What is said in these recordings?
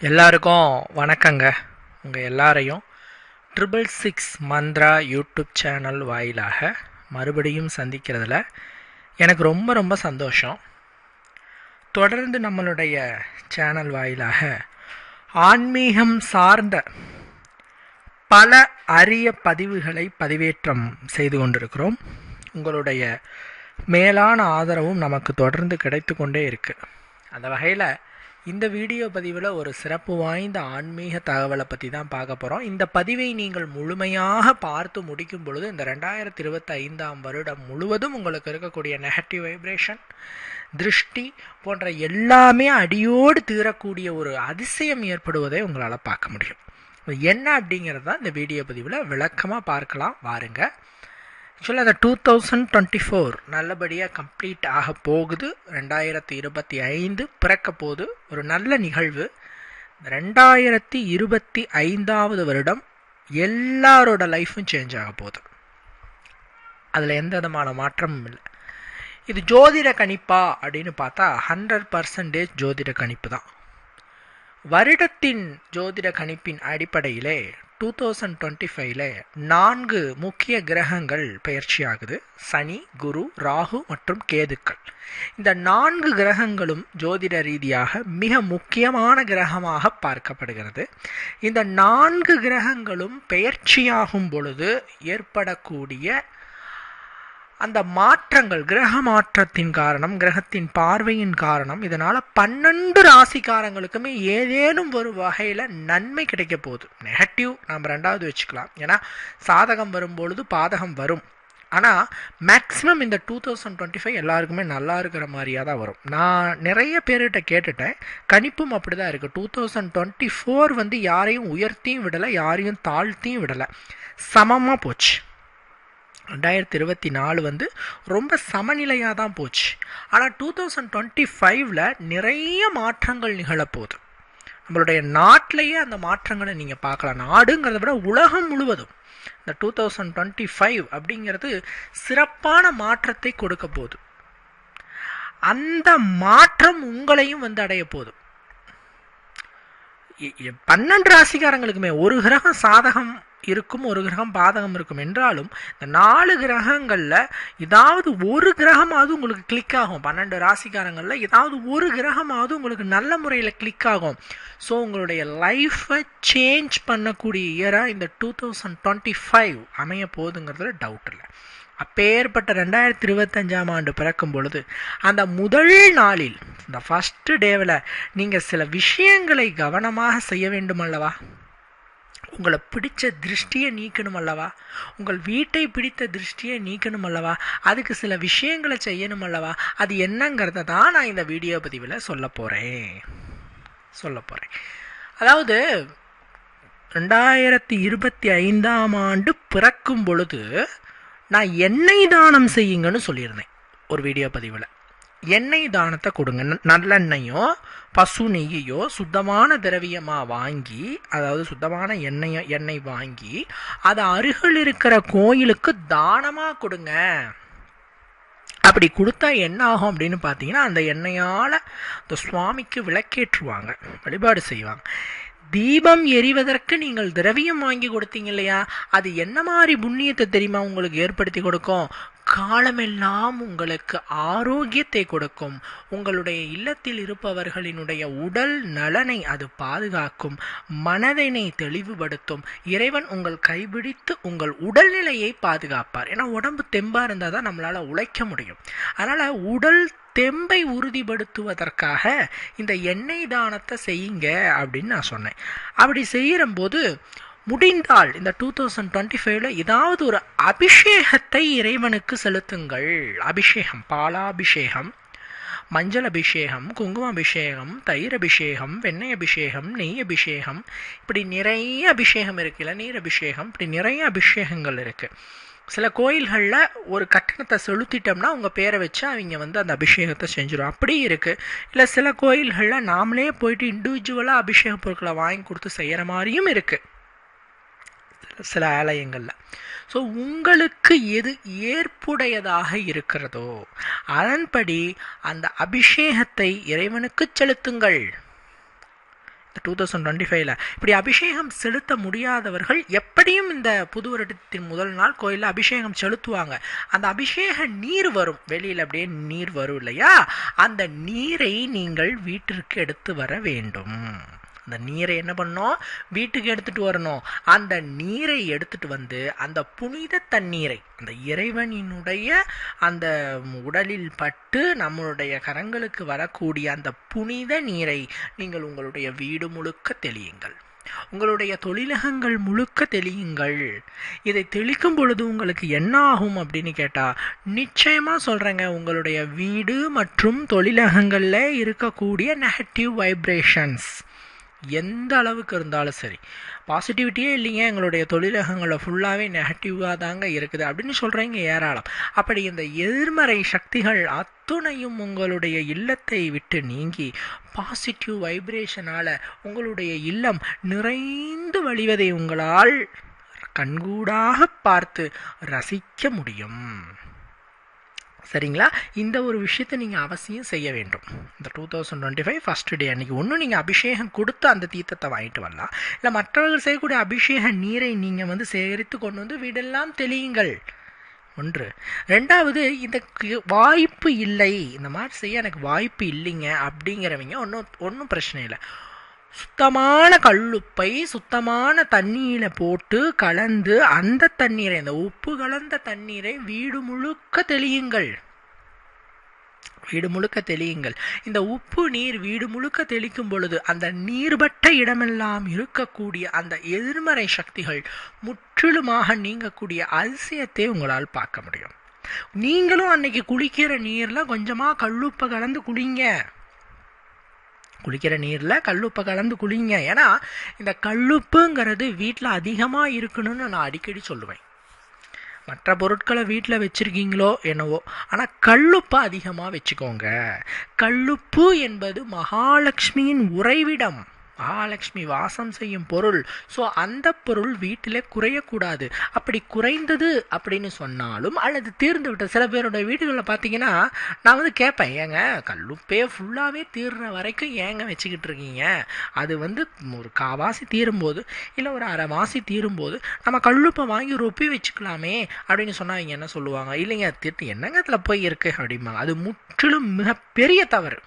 எல்லாருக்கும் வணக்கங்க. உங்கள் எல்லாரையும் triple six Mantra YouTube channel வாயிலாக மறுபடியும் சந்திக்கிறதுல எனக்கு ரொம்ப ரொம்ப சந்தோஷம். தொடர்ந்து நம்மளுடைய சேனல் வாயிலாக ஆன்மீகம் சார்ந்த பல அரிய பதிவுகளை பதிவேற்றம் செய்து கொண்டிருக்கிறோம். உங்களுடைய மேலான ஆதரவும் நமக்கு தொடர்ந்து கிடைத்து கொண்டே இருக்குது அந்த வகையில் இந்த வீடியோ பதிவில் ஒரு சிறப்பு வாய்ந்த ஆன்மீக தகவலை பற்றி தான் பார்க்க போகிறோம் இந்த பதிவை நீங்கள் முழுமையாக பார்த்து முடிக்கும் பொழுது இந்த ரெண்டாயிரத்தி இருபத்தி ஐந்தாம் வருடம் முழுவதும் உங்களுக்கு இருக்கக்கூடிய நெகட்டிவ் வைப்ரேஷன் திருஷ்டி போன்ற எல்லாமே அடியோடு தீரக்கூடிய ஒரு அதிசயம் ஏற்படுவதை உங்களால் பார்க்க முடியும். என்ன அப்படிங்கிறது தான் இந்த வீடியோ பதிவில் விளக்கமாக பார்க்கலாம். வாருங்கள் ஆக்சுவலாக அந்த டூ தௌசண்ட் டுவெண்ட்டி ஃபோர் நல்லபடியாக கம்ப்ளீட் ஆக போகுது. ரெண்டாயிரத்தி இருபத்தி ஐந்து பிறக்க போகுது. ஒரு நல்ல நிகழ்வு. ரெண்டாயிரத்தி இருபத்தி ஐந்தாவது வருடம் எல்லாரோட லைஃப்பும் சேஞ்ச் ஆக போகுது. அதில் எந்த விதமான மாற்றமும் இல்லை. இது ஜோதிட கணிப்பா அப்படின்னு பார்த்தா ஹண்ட்ரட் பர்சன்டேஜ் ஜோதிட கணிப்பு தான். வருடத்தின் ஜோதிட கணிப்பின் அடிப்படையிலே டூ தௌசண்ட் டுவெண்ட்டி ஃபைவ்ல நான்கு முக்கிய கிரகங்கள் பயிற்சியாகுது. சனி குரு ராகு மற்றும் கேதுக்கள். இந்த நான்கு கிரகங்களும் ஜோதிட ரீதியாக மிக முக்கியமான கிரகமாக பார்க்கப்படுகிறது. இந்த நான்கு கிரகங்களும் பெயர்ச்சியாகும் பொழுது ஏற்படக்கூடிய அந்த மாற்றங்கள் கிரக மாற்றத்தின் காரணம் கிரகத்தின் பார்வையின் காரணம் இதனால் பன்னெண்டு ராசிக்காரங்களுக்குமே ஏதேனும் ஒரு வகையில் நன்மை கிடைக்க போகுது. நெகட்டிவ் நாம் ரெண்டாவது வச்சுக்கலாம். ஏன்னா சாதகம் வரும்பொழுது பாதகம் வரும். ஆனால் மேக்ஸிமம் இந்த டூ தௌசண்ட் டுவெண்ட்டி ஃபைவ் எல்லாருக்குமே நல்லா இருக்கிற மாதிரியாக தான் வரும். நான் நிறைய பேர்கிட்ட கேட்டுட்டேன். கணிப்பும் அப்படி தான் இருக்குது டூ தௌசண்ட் டுவெண்ட்டி ஃபோர் வந்து யாரையும் உயர்த்தியும் விடலை யாரையும் தாழ்த்தியும் விடலை. சமமாக போச்சு. ரெண்டாயிரத்தி இருபத்தி நாலு வந்து ரொம்ப சமநிலையாக தான் போச்சு. ஆனால் டூ தௌசண்ட் டுவெண்ட்டி ஃபைவ்ல நிறைய மாற்றங்கள் நிகழப்போகுது. நம்மளுடைய நாட்டிலேயே அந்த மாற்றங்களை நீங்கள் பார்க்கலாம். நாடுங்கிறத விட உலகம் முழுவதும் இந்த டூ தௌசண்ட் டுவெண்ட்டி ஃபைவ் அப்படிங்கிறது சிறப்பான மாற்றத்தை கொடுக்க போகுது. அந்த மாற்றம் உங்களையும் வந்து அடைய போதும் பன்னெண்டு ராசிக்காரங்களுக்குமே ஒரு கிரகம் சாதகம் இருக்கும் ஒரு கிரகம் பாதகம் இருக்கும் என்றாலும் இந்த நாலு கிரகங்களில் ஏதாவது ஒரு கிரகமாவது உங்களுக்கு கிளிக் ஆகும். பன்னெண்டு ராசிக்காரங்களில் ஏதாவது ஒரு கிரகமாவது உங்களுக்கு நல்ல முறையில் கிளிக் ஆகும். ஸோ உங்களுடைய லைஃப்பை சேஞ்ச் பண்ணக்கூடிய இயராக இந்த டூ தௌசண்ட் டுவெண்ட்டி ஃபைவ் அமைய போகுதுங்கிறதுல டவுட் இல்லை. அப்பேற்பட்ட ரெண்டாயிரத்தி இருபத்தஞ்சாம் ஆண்டு பிறக்கும் பொழுது அந்த முதல் நாளில் இந்த ஃபஸ்ட்டு டேவில் நீங்கள் சில விஷயங்களை கவனமாக செய்ய வேண்டும் அல்லவா? உங்களை பிடிச்ச திருஷ்டியை நீக்கணும் அல்லவா? உங்கள் வீட்டை பிடித்த திருஷ்டியை நீக்கணும் அல்லவா? அதுக்கு சில விஷயங்களை செய்யணும் அல்லவா? அது என்னங்கிறத தான் நான் இந்த வீடியோ பதிவில் சொல்ல போகிறேன் சொல்ல போகிறேன் அதாவது ரெண்டாயிரத்தி இருபத்தி ஐந்தாம் ஆண்டு பிறக்கும் பொழுது நான் எண்ணெய் தானம் செய்யுங்கன்னு சொல்லியிருந்தேன் ஒரு வீடியோ பதிவில். எண்ணெய் தானத்தை கொடுங்க. நல்லெண்ணெயோ பசு நெய்யோ சுத்தமான திரவியமாக வாங்கி அதாவது சுத்தமான எண்ணெய் எண்ணெய் வாங்கி அதை அருகில் இருக்கிற கோயிலுக்கு தானமாக கொடுங்க. அப்படி கொடுத்தா என்ன ஆகும் அப்படின்னு பார்த்தீங்கன்னா அந்த எண்ணெயால் இந்த சுவாமிக்கு விளக்கேற்றுவாங்க வழிபாடு செய்வாங்க. தீபம் எரிவதற்கு நீங்கள் திரவியம் வாங்கி கொடுத்தீங்க இல்லையா? அது என்ன மாதிரி புண்ணியத்தை தெரியுமா உங்களுக்கு ஏற்படுத்தி கொடுக்கும்? காலமெல்லாம் உங்களுக்கு ஆரோக்கியத்தை கொடுக்கும். உங்களுடைய இல்லத்தில் இருப்பவர்களினுடைய உடல் நலனை அது பாதுகாக்கும். மனதினை தெளிவுபடுத்தும். இறைவன் உங்கள் கைபிடித்து உங்கள் உடல்நிலையை பாதுகாப்பார். ஏன்னா உடம்பு தெம்பாக இருந்தால் தான் நம்மளால் உழைக்க முடியும். அதனால் உடல் தெம்பை உறுதிப்படுத்துவதற்காக இந்த எண்ணெய் தானத்தை செய்யுங்க அப்படின்னு நான் சொன்னேன். அப்படி செய்கிறம்போது முடிந்தால் இந்த டூ தௌசண்ட் டுவெண்ட்டி ஃபைவ்ல ஏதாவது ஒரு அபிஷேகத்தை இறைவனுக்கு செலுத்துங்கள். அபிஷேகம் பாலாபிஷேகம் மஞ்சள் அபிஷேகம் குங்கும அபிஷேகம் தயிர் அபிஷேகம் வெண்ணெய் அபிஷேகம் நெய் அபிஷேகம் இப்படி நிறைய அபிஷேகம் இருக்குது இளநீர் அபிஷேகம் இப்படி நிறைய அபிஷேகங்கள் இருக்குது சில கோயில்களில் ஒரு கட்டணத்தை செலுத்திட்டோம்னா உங்கள் பேரை வச்சு அவங்க வந்து அந்த அபிஷேகத்தை செஞ்சிடும் அப்படி இருக்குது இல்லை சில கோயில்களில் நாமளே போயிட்டு இண்டிவிஜுவலாக அபிஷேக பொருட்களை வாங்கி கொடுத்து செய்கிற மாதிரியும் இருக்குது சில ஆலயங்களில். ஸோ உங்களுக்கு எது ஏற்புடையதாக இருக்கிறதோ அதன்படி அந்த அபிஷேகத்தை இறைவனுக்கு செலுத்துங்கள். டூ தௌசண்ட் டுவெண்ட்டி ஃபைவ்ல இப்படி அபிஷேகம் செலுத்த முடியாதவர்கள் எப்படியும் இந்த புது வருடத்தின் முதல் நாள் கோயிலில் அபிஷேகம் செலுத்துவாங்க. அந்த அபிஷேக நீர் வரும். வெளியில் அப்படியே நீர் வரும் இல்லையா? அந்த நீரை நீங்கள் வீட்டிற்கு எடுத்து வர வேண்டும். அந்த நீரை என்ன பண்ணோம்? வீட்டுக்கு எடுத்துகிட்டு வரணும். அந்த நீரை எடுத்துகிட்டு வந்து அந்த புனித தண்ணீரை அந்த இறைவனினுடைய அந்த உடலில் பட்டு நம்மளுடைய கரங்களுக்கு வரக்கூடிய அந்த புனித நீரை நீங்கள் உங்களுடைய வீடு முழுக்க தெளியுங்கள். உங்களுடைய தொழிலகங்கள் முழுக்க தெளியுங்கள். இதை தெளிக்கும் பொழுது உங்களுக்கு என்ன ஆகும் அப்படின்னு கேட்டால் நிச்சயமாக சொல்கிறேங்க உங்களுடைய வீடு மற்றும் தொழிலகங்களில் இருக்கக்கூடிய நெகட்டிவ் வைப்ரேஷன்ஸ் எந்த அளவுக்கு இருந்தாலும் சரி. பாசிட்டிவிட்டியே இல்லைங்க. எங்களுடைய தொழிலகங்களில் ஃபுல்லாகவே நெகட்டிவாக தாங்க இருக்குது. அப்படின்னு சொல்கிறீங்க ஏராளம். அப்படி இந்த எதிர்மறை சக்திகள் அத்துணையும் உங்களுடைய இல்லத்தை விட்டு நீங்கி பாசிட்டிவ் வைப்ரேஷனால் உங்களுடைய இல்லம் நிறைந்து வழிவதை உங்களால் கண்கூடாக பார்த்து ரசிக்க முடியும். சரிங்களா? இந்த ஒரு விஷயத்தை நீங்கள் அவசியம் செய்ய வேண்டும். இந்த two thousand twenty five first day அன்றைக்கி ஒன்றும் நீங்கள் அபிஷேகம் கொடுத்து அந்த தீர்த்தத்தை வாங்கிட்டு வரலாம். இல்லை மற்றவர்கள் செய்யக்கூடிய அபிஷேக நீரை நீங்கள் வந்து சேகரித்து கொண்டு வந்து வீடெல்லாம் தெளியுங்கள். ஒன்று. ரெண்டாவது இந்த வாய்ப்பு இல்லை. இந்த மாதிரி செய்ய எனக்கு வாய்ப்பு இல்லைங்க அப்படிங்கிறவங்க ஒன்றும் ஒன்றும் பிரச்சனை இல்லை. சுத்தமான கல்லுப்பை சுத்தமான தண்ணியில் போட்டு கலந்து அந்த தண்ணீரை அந்த உப்பு கலந்த தண்ணீரை வீடு முழுக்க தெளியுங்கள். வீடு முழுக்க தெளியுங்கள். இந்த உப்பு நீர் வீடு முழுக்க தெளிக்கும் பொழுது அந்த நீர்பட்ட இடமெல்லாம் இருக்கக்கூடிய அந்த எதிர்மறை சக்திகள் முற்றிலுமாக நீங்கக்கூடிய அதிசயத்தை உங்களால் பார்க்க முடியும். நீங்களும் அன்னைக்கு குளிக்கிற நீரில் கொஞ்சமாக கல்லுப்பை கலந்து குளிங்க. குளிக்கிற நீரில் கல்லுப்பை கலந்து குளிங்க. ஏன்னா இந்த கல்லுப்புங்கிறது வீட்டில் அதிகமாக இருக்கணும்னு நான் அடிக்கடி சொல்லுவேன். மற்ற பொருட்களை வீட்டில் வச்சுருக்கீங்களோ என்னவோ ஆனால் கல்லுப்பை அதிகமாக வச்சுக்கோங்க. கல்லுப்பு என்பது மகாலட்சுமியின் உறைவிடம். மகாலட்சுமி வாசம் செய்யும் பொருள். ஸோ அந்த பொருள் வீட்டில் குறையக்கூடாது. அப்படி குறைந்தது அப்படின்னு சொன்னாலும் அல்லது தீர்ந்து விட்ட சில பேருடைய வீடுகளில் பார்த்தீங்கன்னா நான் வந்து கேட்பேன் ஏங்க கல்லுப்பே ஃபுல்லாகவே தீர்ற வரைக்கும் ஏங்க வச்சுக்கிட்டு இருக்கீங்க? அது வந்து ஒரு காவாசி தீரும்போது இல்லை ஒரு அரை வாசி தீரும்போது நம்ம கல்லுப்பை வாங்கி ரொப்பி வச்சுக்கலாமே அப்படின்னு சொன்னால் அவங்க என்ன சொல்லுவாங்க? இல்லைங்க திட்டு என்னங்க அதில் போய் இருக்கு அப்படிம்பாங்க. அது முற்றிலும் மிகப்பெரிய தவறு.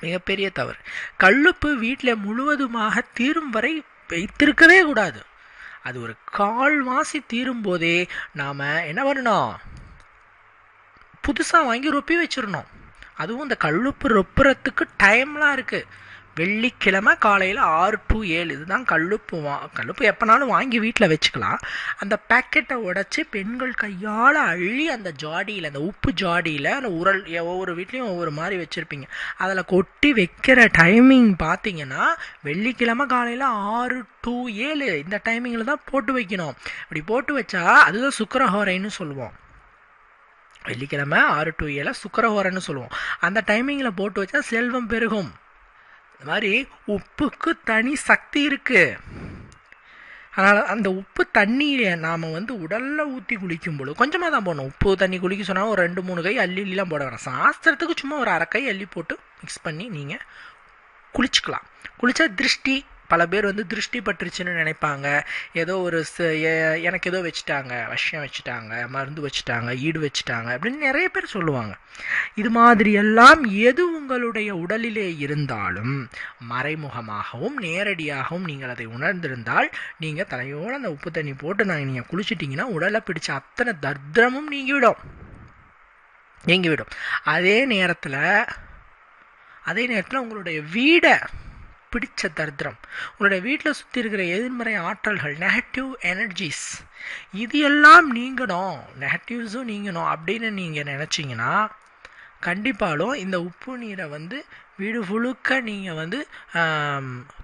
மிகப்பெரிய தவறு. கல்லுப்பு வீட்டில் முழுவதுமாக தீரும் வரை வைத்திருக்கவே கூடாது. அது ஒரு கால்வாசி தீரும் போதே நாம் என்ன பண்ணணும்? புதுசாக வாங்கி ரொப்பி வச்சிடணும். அதுவும் இந்த கல்லுப்பு ரொப்புறத்துக்கு டைம்லாம் இருக்குது வெள்ளிக்கிழமை காலையில் ஆறு டு ஏழு இதுதான் கல்லுப்பு வா கல்லுப்பு எப்போனாலும் வாங்கி வீட்டில் வச்சுக்கலாம். அந்த பேக்கெட்டை உடச்சி பெண்கள் கையால் அள்ளி அந்த ஜாடியில் அந்த உப்பு ஜாடியில் அந்த உரல் ஒவ்வொரு வீட்லேயும் ஒவ்வொரு மாதிரி வச்சுருப்பீங்க. அதில் கொட்டி வைக்கிற டைமிங் பார்த்தீங்கன்னா வெள்ளிக்கிழமை காலையில் ஆறு டு ஏழு இந்த டைமிங்கில் தான் போட்டு வைக்கணும். இப்படி போட்டு வச்சா அதுதான் சுக்கரஹோரைன்னு சொல்லுவோம். வெள்ளிக்கிழமை ஆறு டு ஏழை சுக்கரஹோரன்னு சொல்லுவோம். அந்த டைமிங்கில் போட்டு வச்சா செல்வம் பெருகும். இந்த மாதிரி உப்புக்கு தனி சக்தி இருக்குது அதனால் அந்த உப்பு தண்ணியை நாம் வந்து உடலில் ஊற்றி குளிக்கும் பொழுது கொஞ்சமாக தான் போடணும். உப்பு தண்ணி குளிக்க சொன்னால் ஒரு ரெண்டு மூணு கை அள்ளி அள்ளிலாம் போட வேணாம். சாஸ்திரத்துக்கு சும்மா ஒரு அரை கை அள்ளி போட்டு மிக்ஸ் பண்ணி நீங்கள் குளிச்சுக்கலாம். குளித்தா திருஷ்டி பல பேர் வந்து திருஷ்டி பட்டுருச்சுன்னு நினைப்பாங்க. ஏதோ ஒரு எனக்கு ஏதோ வச்சுட்டாங்க விஷயம் வச்சுட்டாங்க மருந்து வச்சுட்டாங்க ஈடு வச்சுட்டாங்க அப்படின்னு நிறைய பேர் சொல்லுவாங்க. இது மாதிரி எல்லாம் எது உங்களுடைய உடலிலே இருந்தாலும் மறைமுகமாகவும் நேரடியாகவும் நீங்கள் அதை உணர்ந்திருந்தால் நீங்கள் தலையோடு அந்த உப்பு தண்ணி போட்டு நாங்கள் நீங்கள் குளிச்சிட்டிங்கன்னா உடலை பிடிச்ச அத்தனை தர்திரமும் நீங்கிவிடும். நீங்கிவிடும். அதே நேரத்தில் அதே நேரத்தில் உங்களுடைய வீடை பிடிச்ச தரித்திரம். உன்னுடைய வீட்டில் சுற்றி இருக்கிற எதிர்மறை ஆற்றல்கள் நெகட்டிவ் எனர்ஜிஸ் இது எல்லாம் நீங்கணும் நெகட்டிவ்ஸும் நீங்கணும் அப்படின்னு நீங்கள் நினச்சிங்கன்னா கண்டிப்பாலும் இந்த உப்பு நீரை வந்து வீடு முழுக்க நீங்கள் வந்து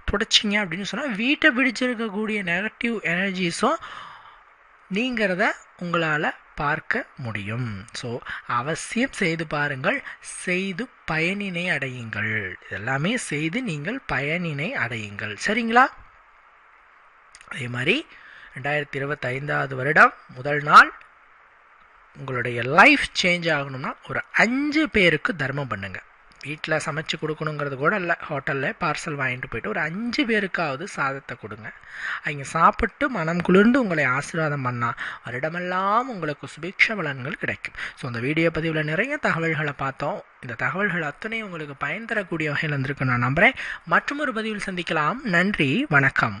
துடைச்சிங்க அப்படின்னு சொன்னால் வீட்டை பிடிச்சிருக்கக்கூடிய நெகட்டிவ் எனர்ஜிஸும் நீங்கிறத உங்களால் பார்க்க முடியும். ஸோ அவசியம் செய்து பாருங்கள். செய்து பயனினை அடையுங்கள். இதெல்லாமே செய்து நீங்கள் பயனினை அடையுங்கள். சரிங்களா? அதே மாதிரி ரெண்டாயிரத்தி இருபத்தைந்தாவது வருடம் முதல் நாள் உங்களுடைய லைஃப் சேஞ்ச் ஆகணும்னா ஒரு அஞ்சு பேருக்கு தர்மம் பண்ணுங்கள் வீட்டில் சமைச்சு கொடுக்கணுங்கிறது கூட இல்லை. ஹோட்டலில் பார்சல் வாங்கிட்டு போயிட்டு ஒரு அஞ்சு பேருக்காவது சாதத்தை கொடுங்க. அவங்க சாப்பிட்டு மனம் குளிர்ந்து உங்களை ஆசீர்வாதம் பண்ணால் வருடமெல்லாம் உங்களுக்கு சுபிக்ஷ பலன்கள் கிடைக்கும். ஸோ அந்த வீடியோ பதிவில் நிறைய தகவல்களை பார்த்தோம். இந்த தகவல்கள் அத்தனையும் உங்களுக்கு பயன் தரக்கூடிய வகையில் இருந்திருக்கு நான் நம்புகிறேன் மற்றும் ஒரு பதிவில் சந்திக்கலாம். நன்றி. வணக்கம்.